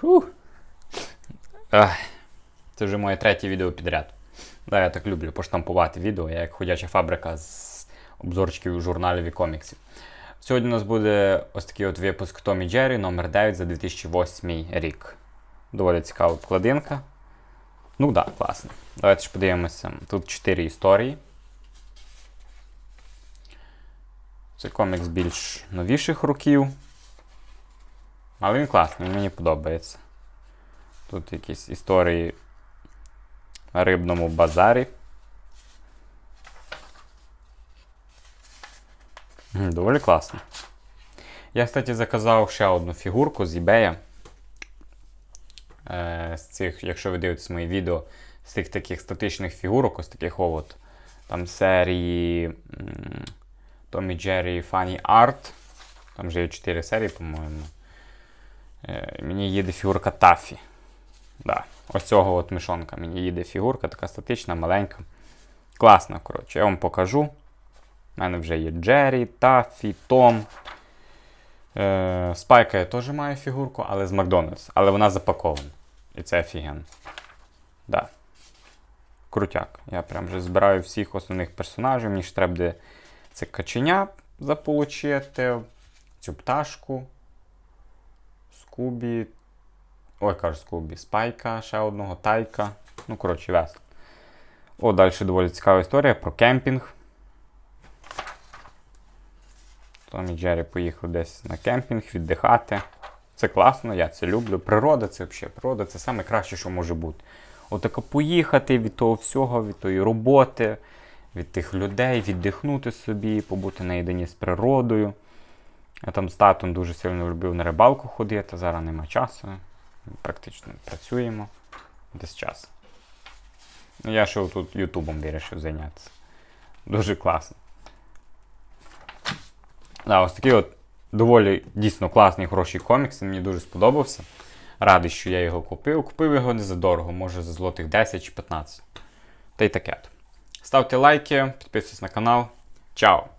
Фух. Ах, це вже моє третє відео підряд. Да, я так люблю поштампувати відео, я як ходяча фабрика з обзорчиків журналів і коміксів. Сьогодні у нас буде ось такий от випуск Томі Джері номер 9 за 2008 рік. Доволі цікава вкладинка. Ну так, да, класно. Давайте ж подивимося. Тут 4 історії. Це комікс більш новіших років. Але він класний, мені подобається. Тут якісь історії на рибному базарі. Доволі класно. Я, кстати, заказав ще одну фігурку з eBay. Е, з цих, якщо ви дивитесь мої відео, з тих таких статичних фігурок, ось таких от, там серії Tommy Jerry Funny Art. Там вже є 4 серії, по-моєму. Е, мені їде фігурка Тафі. Да. Ось цього от мішонка. Мені їде фігурка, така статична, маленька. Класна, коротше, я вам покажу. У мене вже є Джері, Тафі, Том. Е, Спайка я теж маю фігурку, але з Макдональдс. Але вона запакована. І це офігенно. Да. Крутяк. Я прям вже збираю всіх основних персонажів. Мені ж треба буде це каченя заполучити, цю пташку. Скубі. Ой, кажу, Скубі. Спайка, ще одного, тайка. Ну, коротше, весело. О, далі доволі цікава історія про кемпінг. Том і Джері поїхали десь на кемпінг віддихати. Це класно, я це люблю. Природа це взагалі природа це найкраще, що може бути. Отако поїхати від того всього, від тої роботи, від тих людей, віддихнути собі, побути наєдині з природою. Я там з татом дуже сильно любив на рибалку ходити, зараз нема часу. Практично працюємо десь час. Ну, Я ще тут Ютубом вирішив зайнятися. Дуже класно. Да, ось такий от доволі дійсно класний хороший комікс. Мені дуже сподобався. Радий, що я його купив. Купив його не за може за злотих 10 чи 15. Та й таке. Ставте лайки, підписуйтесь на канал. Чао!